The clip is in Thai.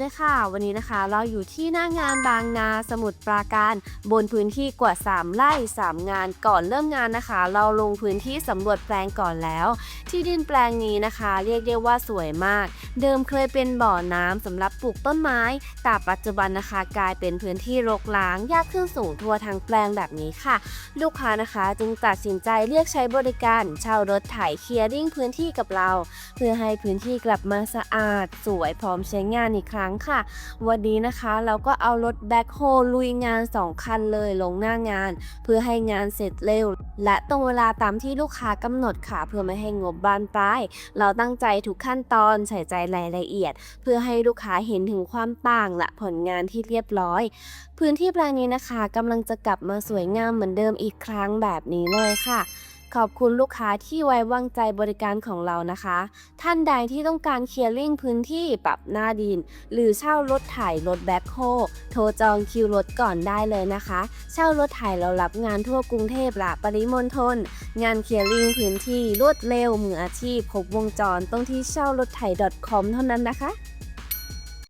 ดีค่ะ วันนี้นะคะเราอยู่ที่หน้างานบางนาสมุทรปราการ บนพื้นที่กว่า 3 ไร่ 3 งานก่อนเริ่มงานนะคะ เราลงพื้นที่สำรวจแปลงก่อนแล้ว ที่ดินแปลงนี้นะคะ เรียกได้ว่าสวยมาก เดิมเคยเป็นบ่อน้ำสำหรับปลูกต้นไม้ แต่ปัจจุบันนะคะ กลายเป็นพื้นที่รกร้างยากขึ้นสูงทั่วทั้งแปลงแบบนี้ค่ะ ลูกค้านะคะจึงตัดสินใจเรียกใช้บริการเช่ารถไถเคลียร์ริ่งพื้นที่กับเรา เพื่อให้พื้นที่กลับมาสะอาด สวยพร้อมใช้งานอีกครั้งค่ะ วันนี้นะคะเราก็เอารถแบ็คโฮลุยงาน 2 คันเลยลงหน้างาน เพื่อให้งานเสร็จเร็ว และตรงเวลาตามที่ลูกค้ากำหนดค่ะ เพื่อไม่ให้งบบานปลายเราตั้งใจทุกขั้นตอนใส่ใจรายละเอียด เพื่อให้ลูกค้าเห็นถึงความต่างและผลงานที่เรียบร้อย พื้นที่แปลงนี้นะคะกำลังจะกลับมาสวยงามเหมือนเดิมอีกครั้งแบบนี้เลยค่ะ ขอบคุณลูกค้าที่ไว้วางใจบริการของเรานะคะ ท่านใดที่ต้องการเคลียร์ลิงพื้นที่ปรับหน้าดิน หรือเช่ารถไถรถแบ็คโฮโทรจองคิวรถก่อนได้เลยนะคะ เช่ารถไถเรารับงานทั่วกรุงเทพและปริมณฑลงานเคลียร์ลิงพื้นที่รวดเร็วมืออาชีพครบวงจรต้องที่เช่ารถไถ .com เท่านั้นนะคะ